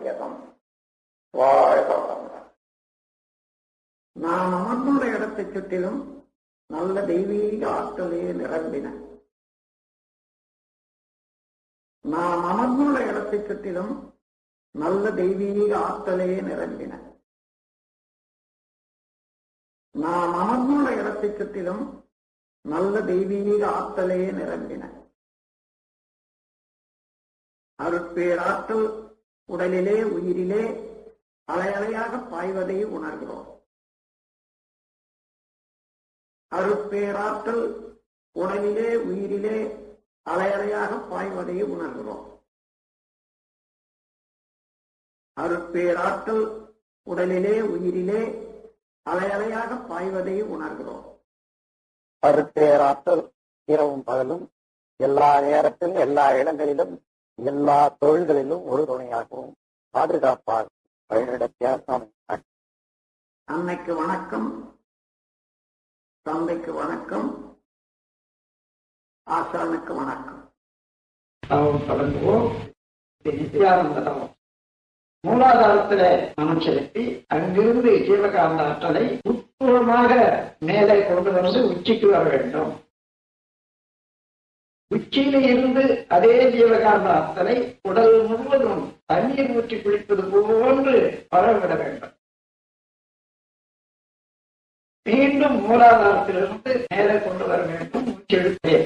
வையகம் வாழ்க வளமுடன் நாம் அமர்ந்துள்ள இடத்தை சுற்றிலும் நல்ல தெய்வீக ஆற்றலே நிரம்பின. நாம் அமர்ந்துள்ள இடத்தை சுற்றிலும் நல்ல தெய்வீக ஆற்றலே நிரம்பின. நாம் அமர்ந்துள்ள இடத்தை சுற்றிலும் நல்ல தெய்வீக ஆற்றலே நிரம்பின. அருட்பேராற்றல் உடலிலே உயிரிலே அலையலையாக பாய்வதை உணர்கிறோம். அருட்பேராற்றல் உடலிலே உயிரிலே அலையலையாக பாய்வதை உணர்கிறோம். அருட்பேராற்றல் உடலிலே உயிரிலே அலையலையாக பாய்வதை உணர்கிறோம். அருட்பேராற்றல் இரவும் பகலும் எல்லா நேரத்திலும் எல்லா இடங்களிலும் எல்லா தொழில்களிலும் ஒரு துணையாகவும் பாதுகாப்பாக வழிநடத்தியார் அன்னைக்கு வணக்கம். தந்தைக்கு வணக்கம். ஆசானுக்கு வணக்கம். தொடங்குவோம். தவம் மூலாதாரத்தில மனம் செலுத்தி அங்கிருந்து ஜீவகாந்த ஆற்றலை உட்புறமாக மேலே கொண்டு வந்து உச்சிக்கு வர வேண்டும். உச்சியில இருந்து அதே ஜீவகாந்த ஆத்தனை உடல் முழுவதும் தண்ணீர் ஊற்றி குளிப்பது போன்று பழவிட வேண்டும். மீண்டும் மூலாதாரத்திலிருந்து மேலே கொண்டு வர வேண்டும். உச்செழுத்தே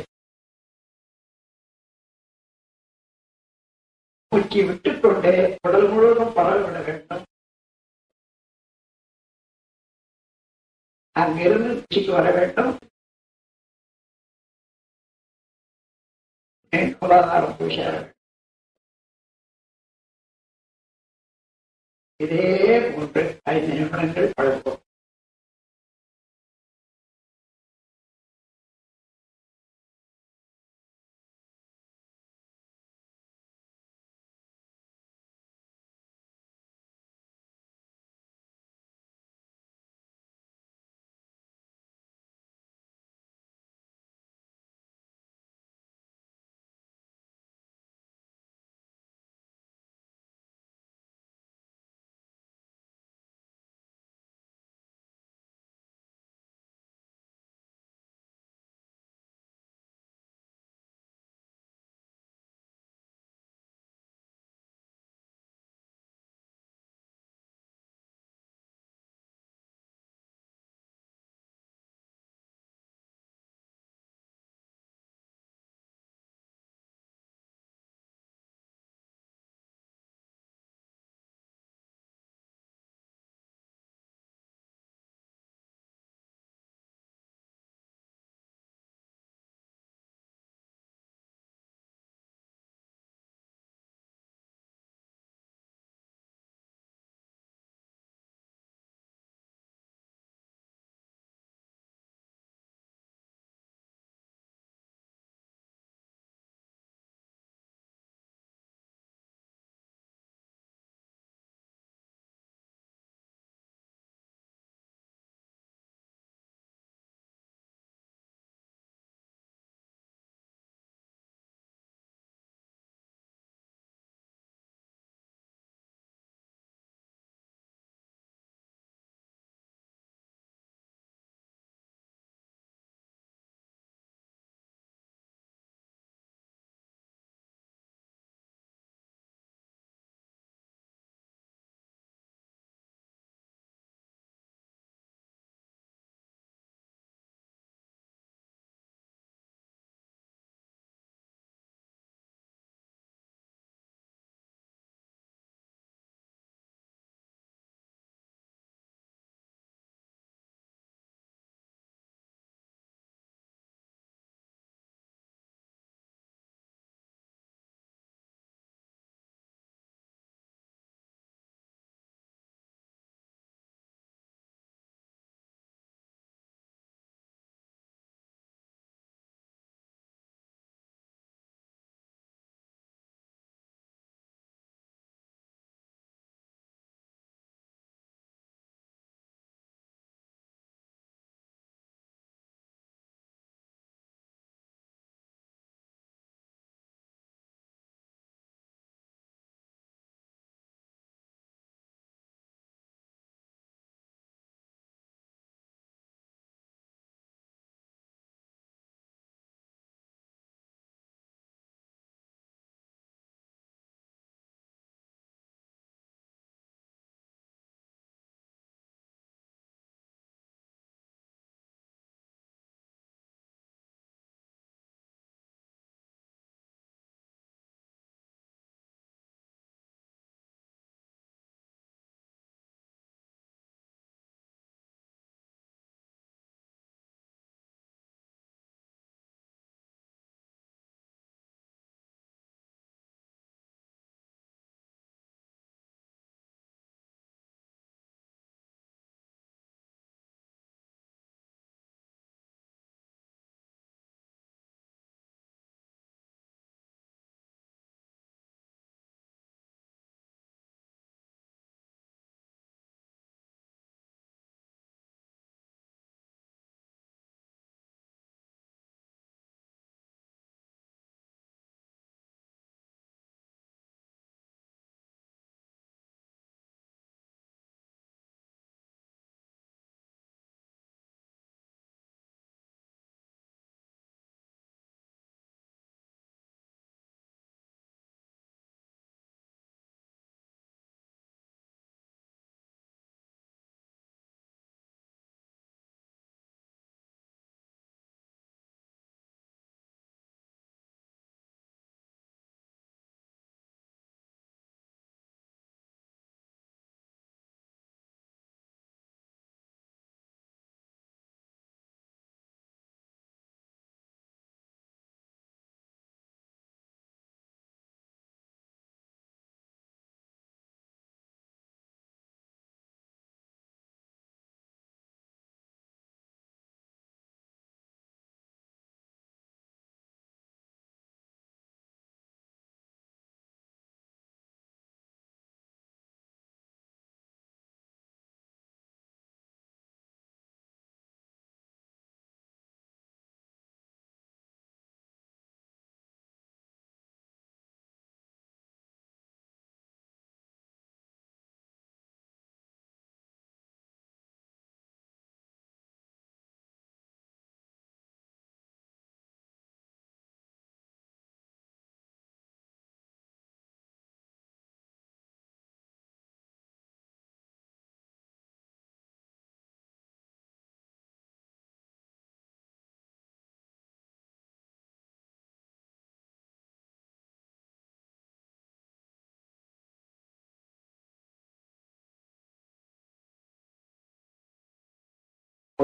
மூச்சு விட்டுக்கொண்டே உடல் முழுவதும் பரவிட வேண்டும். அங்கிருந்து உச்சிக்கு வர வேண்டும். பொருளாதாரம் போய் இதே போன்று ஐந்து நிமிடங்கள்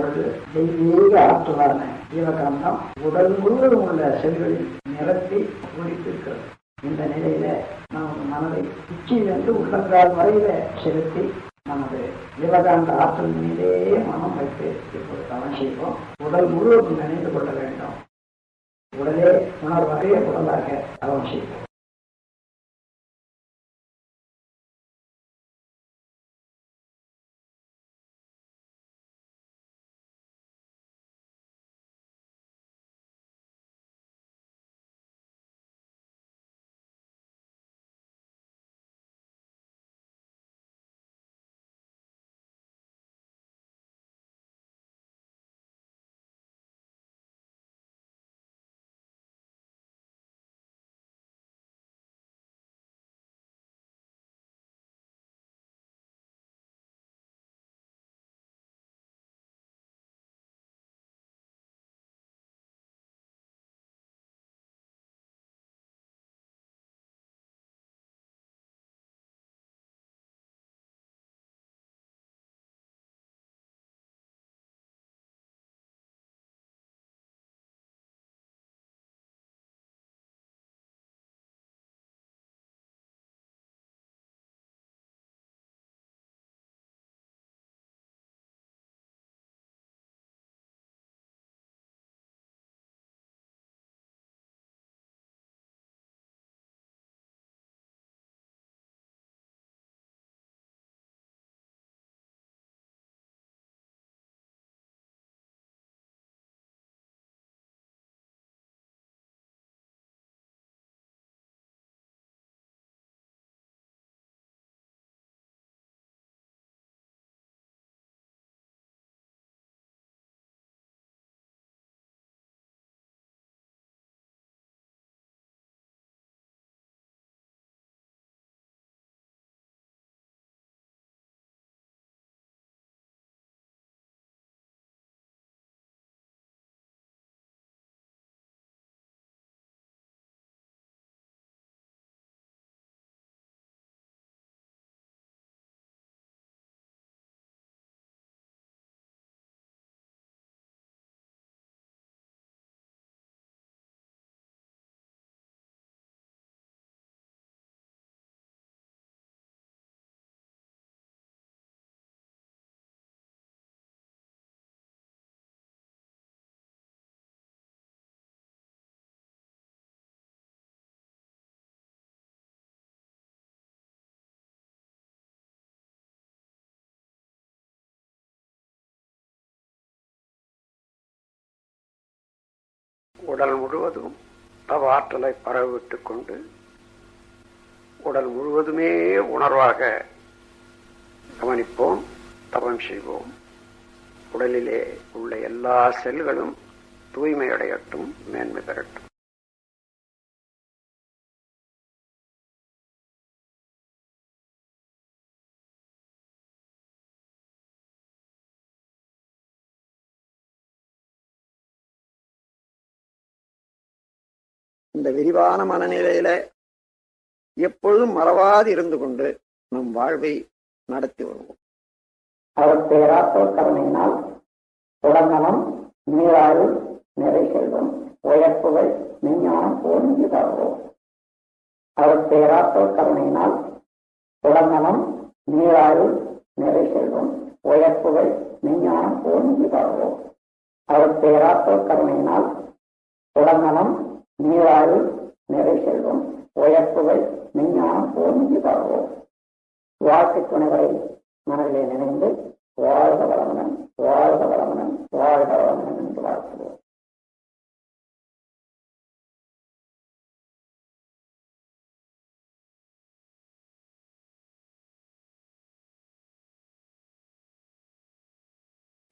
பழகும் பொழுது தெய்வீக ஆற்றலான ஜீவகாந்தம் உடல் முழுவதும் உள்ள செல்களில் நிரப்பி ஒழித்திருக்கிறது. இந்த நிலையில நமது மனதை உச்சியிலிருந்து உள்ளங்கால் வரையில செலுத்தி நமது ஜீவகாந்த ஆற்றல் மீதே மனம் வைத்து இப்போது தவம் செய்வோம். உடல் முழுவதும் நினைந்து கொள்ள வேண்டும். உடலே உணர்வறிய உடலாக தவம் செய்வோம். உடல் முழுவதும் தவ ஆற்றலை பரவிட்டுக் கொண்டு உடல் முழுவதுமே உணர்வாக கவனிப்போம் தவம் செய்வோம். உடலிலே உள்ள எல்லா செல்களும் தூய்மையடையட்டும் மேன்மை பெறட்டும். தெளிவான மனநிலையில எப்பொழுதும் மறவாது இருந்து கொண்டு நம் வாழ்வை நடத்தி வருவோம். அவர் பேராற்றல் கருணையினால் உடல்நலம் நீராறு நிறை செல்வம் உயர்ப்புகள் விஞ்ஞானம் ஓங்கி தருவோம். அவர் பேராற்றல் கருணையினால் உடல்நலம் நீராறு நிறை செல்வம் உயர்ப்புகள் விஞ்ஞானம் ஓங்கி தருவோம். அவர் பேராற்றல் கருணையினால் உடல்நலம் நீராறு நிறை செல்வம். உழைப்புகள் விஞ்ஞானம் போன்றி தருவோம் வாழ்க்கை துணைவரை மனதிலே நினைந்து வாழ்க வளமனன் வாழ்க வளமனன் வாழ்க வளமனன் என்று வாழ்த்துவோம்.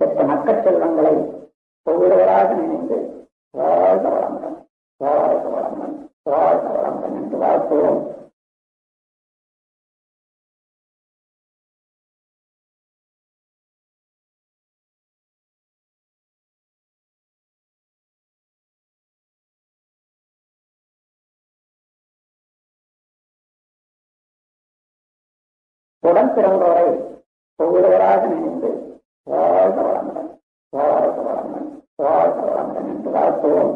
பெற்ற மக்கள் செல்வங்களை ஒவ்வொருவராக நினைந்து வாழ்க வளமுடன். உடன் பிறந்தோரை ஒவ்வொருவராக நினைந்து வாழ்க வளமுடன் வாழ்க வளமுடன் வாழ்க வளமுடன் என்று வாழ்த்துவோம்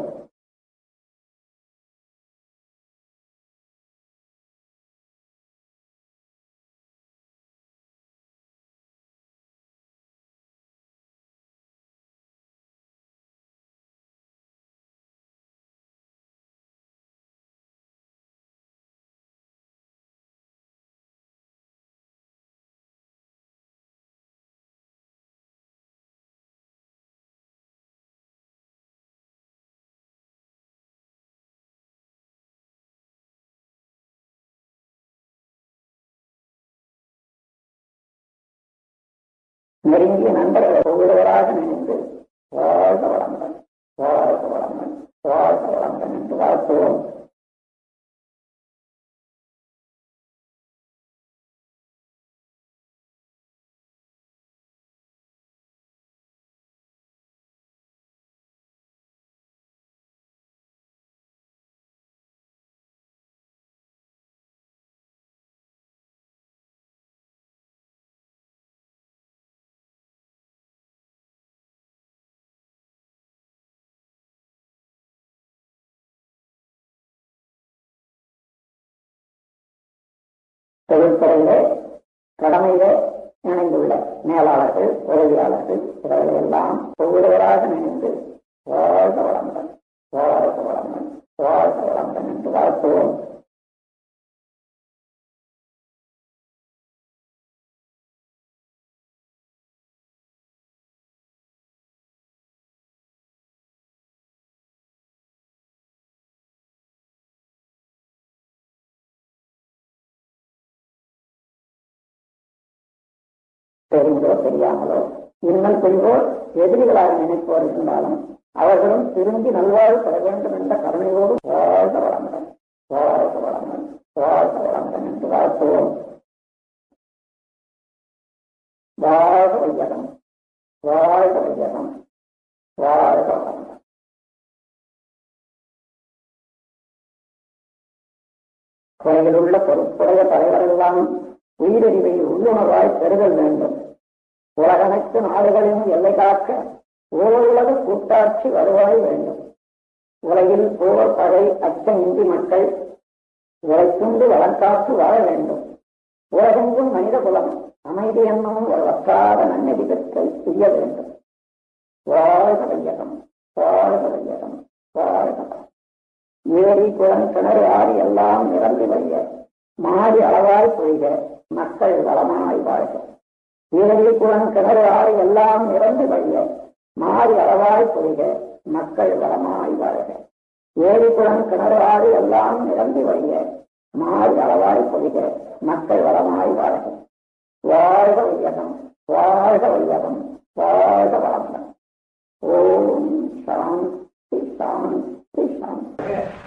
நெருங்கிய நண்பர்கள் ஒவ்வொருவராக நினைந்து வாழ்க வளங்கள் வாழ்க வளங்கள் வாழ்க வளங்கள் என்று வாழ்த்துவோம். தொழில்துறையிலே கடமையிலே இணைந்துள்ள மேலாளர்கள் உதவியாளர்கள் இவர்களை எல்லாம் ஒவ்வொருவராக நினைந்து வாழ்க வளங்கள் வாழ்க வளங்கள் வாழ்க வளங்கள் என்று வாழ்த்துவோம். தெரிந்தோ தெரியாமலோ. இன்னும் செய்வோர் எதிரிகளாக நினைப்போர் இருந்தாலும் அவர்களும் திரும்பி நல்வாழ்வு பெற வேண்டும் என்ற கருணையோடு வாழ்ந்த வளமுடன் வாழ்ந்த வளமுடன் வாழ்ந்த வளமுடன் என்று வாழ்த்துவோம். வாழ்க வையகம் வாழ்க வையகம் வாழ்க வளமுடன். குறையில் உள்ள பொறுப்புடைய தலைவரெல்லாம் உயிரறிவை உள்ளுணர்வாய் பெறுதல் வேண்டும். உலகனைத்து நாடுகளின் எல்லை காக்க ஓருலக கூட்டாட்சி வருவாய் வேண்டும். உலகில் போர் பகை அச்சமின்றி மக்கள் உழைத்துண்டு வளர்க்காத்து வாழ வேண்டும். உலகெங்கும் மனித குலம் அமைதி என்னும் ஒரு வற்றாத நன்னதி பெற்றை செய்ய வேண்டும். வாழ்க வையகம் வாழ்க வையகம் வாழ்க ஏரி குளம் கிணறு ஆறு எல்லாம் நிரம்பி வழிய மாறி அளவாய் பொய்க மக்கள் வளமாய் வாழ்க. ஈரடி குளம் ஆறு எல்லாம் நிறந்து வழிய மாறி அளவாய் பொழிக மக்கள் வளமாய் வாழ்க. ஏரி குளம் கிணறாய் எல்லாம் இறந்து வழிய மாறி அளவாய் பொழிக மக்கள் வளமாய் வாழ்க. வாழ்க வையகம் வாழ்க வையகம் வாழ்க வளமுடன். ஓம் சாந்தி சாந்தி சாந்தி.